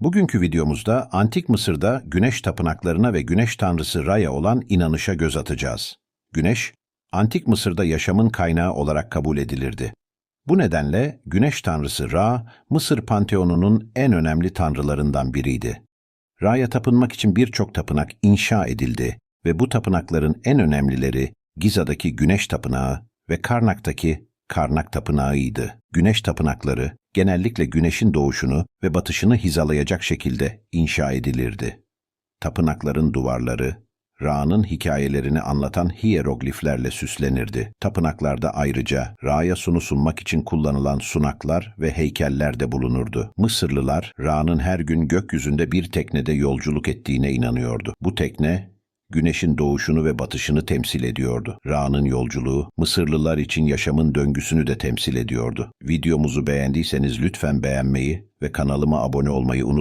Bugünkü videomuzda Antik Mısır'da güneş tapınaklarına ve güneş tanrısı Ra'ya olan inanışa göz atacağız. Güneş, Antik Mısır'da yaşamın kaynağı olarak kabul edilirdi. Bu nedenle güneş tanrısı Ra, Mısır panteonunun en önemli tanrılarından biriydi. Ra'ya tapınmak için birçok tapınak inşa edildi ve bu tapınakların en önemlileri Giza'daki Güneş Tapınağı ve Karnak'taki Karnak Tapınağı'ydı. Güneş tapınakları genellikle güneşin doğuşunu ve batışını hizalayacak şekilde inşa edilirdi. Tapınakların duvarları, Ra'nın hikayelerini anlatan hiyerogliflerle süslenirdi. Tapınaklarda ayrıca Ra'ya sunu sunmak için kullanılan sunaklar ve heykeller de bulunurdu. Mısırlılar Ra'nın her gün gökyüzünde bir teknede yolculuk ettiğine inanıyordu. Bu tekne güneşin doğuşunu ve batışını temsil ediyordu. Ra'nın yolculuğu Mısırlılar için yaşamın döngüsünü de temsil ediyordu. Videomuzu beğendiyseniz lütfen beğenmeyi ve kanalıma abone olmayı unutmayın.